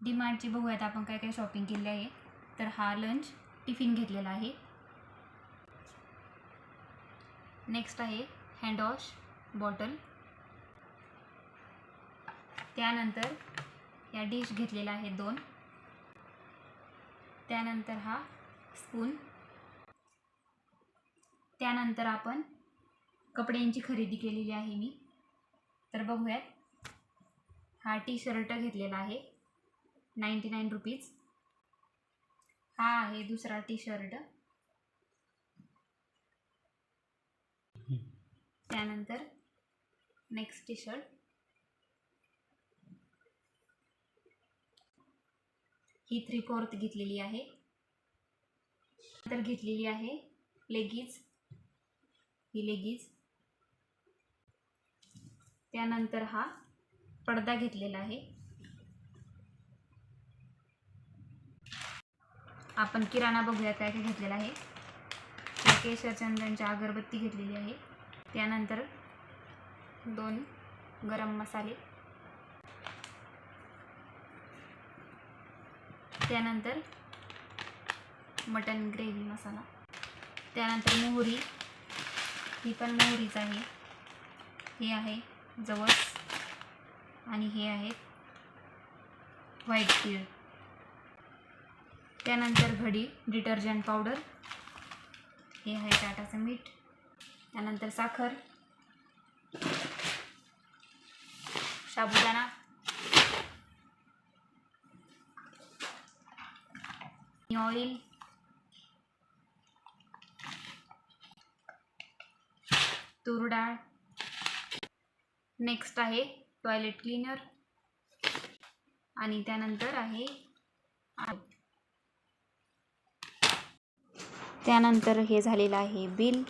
डीमार्टची बघूयात आपण काय काय शॉपिंग केली आहे. तर हा लंच टिफिन घेतलेला आहे. नेक्स्ट आहे हँडवॉश बॉटल त्यानंतर या डिश घेतलेल्या आहेत दोन. त्यानंतर हा स्पून त्यानंतर आपण कपड्यांची खरेदी केलेली आहे मी. तर बघूयात. हा टी शर्ट घेतलेला आहे. Ninety nine rupees. हा आहे दुसरा टी शर्ट त्यानंतर नेक्स्ट टी शर्ट ही थ्री फोर्थ घेतलेली आहे. नंतर घेतलेली आहे लेगीज. ही लेगीज. त्यानंतर हा पडदा घेतलेला आहे. आपण किराणा बघूया काय काय घेतलेला आहे. या अगरबत्ती घेतलेली आहे. त्यानंतर दोन गरम मसाले. त्यानंतर मटन ग्रेव्ही मसाला. त्यानंतर मोहरी. ही पण मोहरीच आहे. हे आहे जवस. आणि हे आहे व्हाईट तीळ. त्यानंतर घडी डिटर्जंट पावडर. हे आहे टाटाचं मीठ. त्यानंतर साखर. साबुदाणा. ऑइल तूर डाळ. नेक्स्ट आहे टॉयलेट क्लीनर आणि त्यानंतर आहे त्यानंतर हे झालेलं आहे बिल.